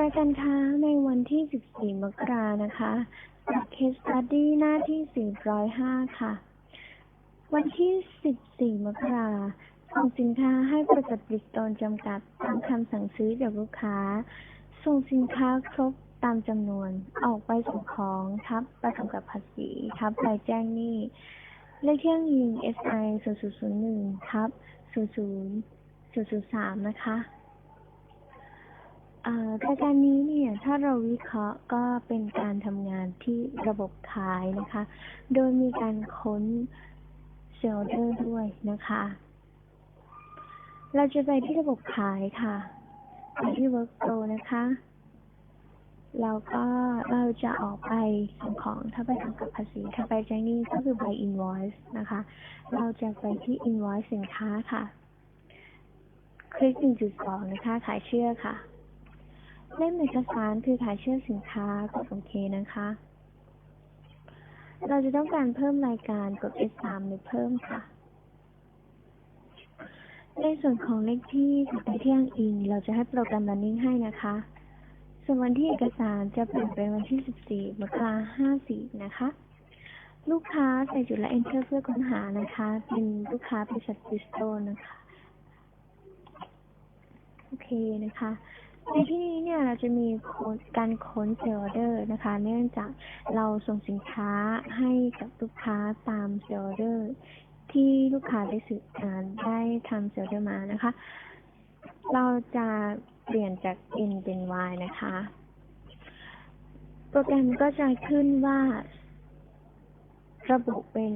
รายการค้าในวันที่ 14 มกรานะคะจาก Case Study หน้าที่ 405 ค่ะ วันที่ 14 มกราส่งสินค้าให้บริษัทบริสโตนจำกัดตามคำสั่งซื้อจากลูกค้า ส่งสินค้าครบตามจำนวน ออกไปส่งของทับประกำกับภาษีทับใบแจ้งหนี้ เลขที่อ้างอิง SI 0001ทับ00 003 นะคะ รายการนี้เนี่ยถ้าเราวิเคราะห์ก็เป็นการทำงานที่ระบบขายนะคะ โดยมีการค้นเซลเดอร์ด้วยนะคะ เราจะไปที่ระบบขายค่ะไปที่ Workflow นะคะ แล้วก็เราจะออกไปส่งของถ้าไปทำกับภาษีถ้าไปแจ้งนี้ก็คือ by invoice นะคะ เราจะไปที่ invoice สินค้าค่ะ คลิก 1.2 นะคะ ขายเชื่อค่ะ เล่มเอกสารคือขายเชื่อสินค้ากดโอเคนะคะ เราจะต้องการเพิ่มรายการกด S3 หรือเพิ่มค่ะ ในส่วนของเลขที่กับเที่อ้างอิง เราจะให้โปรแกรม running ให้นะคะ ส่วนวันที่เอกสารจะเปลี่ยนเป็นวันที่ 14มกราคม54นะคะ ลูกค้าใส่จุดและ enter เพื่อค้นหานะคะ เป็นลูกค้าบริษัทบิสโตนนะคะ โอเคนะคะ ในที่นี้เนี่ยเราจะมีการค้นเซลเดอร์นะคะ เนื่องจากเราส่งสินค้าให้กับลูกค้าตามเซลเดอร์ที่ลูกค้าได้สื่อได้ทำเซลเดอร์มานะคะ เราจะเปลี่ยนจาก N เป็น Y นะคะ โปรแกรมก็จะขึ้นว่า ระบุเป็น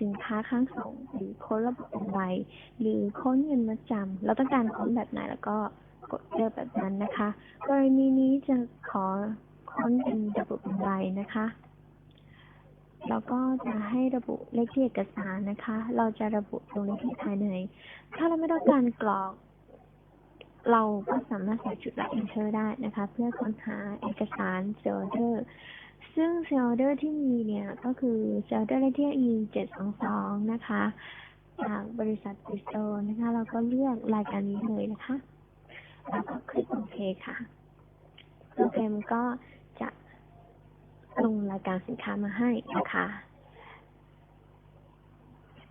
สินค้าข้างส่ง หรือค้นระบุเป็นใบหรือค้นเงินมาจำเราต้องการค้นแบบไหนแล้วก็ กดเลือกแบบนั้นนะคะ กรณีนี้จะขอค้นเป็นระบุเป็นใบนะคะ แล้วก็จะให้ระบุเลขที่เอกสารนะคะ เราจะระบุตรงเลขที่ภายใน ถ้าเราไม่ต้องการกรอก เราก็สามารถใส่จุดและ enter ได้นะคะ เพื่อค้นหาเอกสารเซลเดอร์ซึ่งเซลเดอร์ที่มีเนี่ยก็คือเซลเดอร์เลขที่ e 722นะคะ จากบริษัทบิสโตนะคะ เราก็เลือกรายการนี้เลยนะคะ แล้วก็คลิกโอเคค่ะ โปรแกรมก็จะลงรายการสินค้ามาให้นะคะ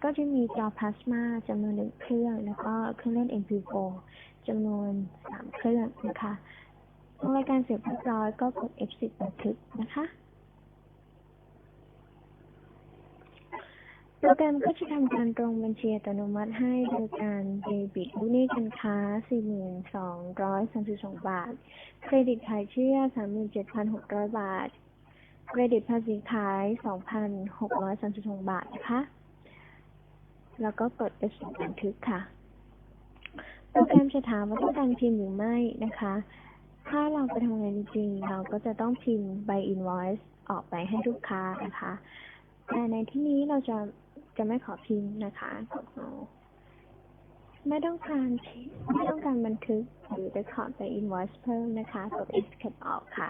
ก็จะมีจอพลาสมาจำนวนหนึ่งเครื่อง แล้วก็เครื่องเล่น MP4 จำนวนสามเครื่องนะคะรายการเสร็จเรียบร้อยก็กด F10 บันทึกนะคะ โปรแกรมก็จะทำการตรงบัญชีอัตโนมัติให้โดยการเดบิตลูกหนี้การค้า 4,232 บาท เครดิตขายเชื่อ 37,600 บาท เครดิตภาษีขาย 2,632 บาทนะคะ แล้วก็กด F10 บันทึกค่ะ โปรแกรมจะถามว่าต้องการพิมพ์หรือไม่นะคะ ถ้าเราไปทำงานจริงเราก็จะต้องพิมพ์ by invoice ออกไปให้ลูกค้านะคะแต่ในที่นี้เราจะ จะไม่ขอพิมพ์นะคะไม่ต้องการไม่ต้องการบันทึกหรือ record ไป invoice เพิ่มนะคะกด escape ออกค่ะ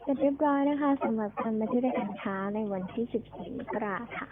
เสร็จเรียบร้อยนะคะสำหรับการบันทึกรายการค้าในวันที่ 14มกราคมค่ะ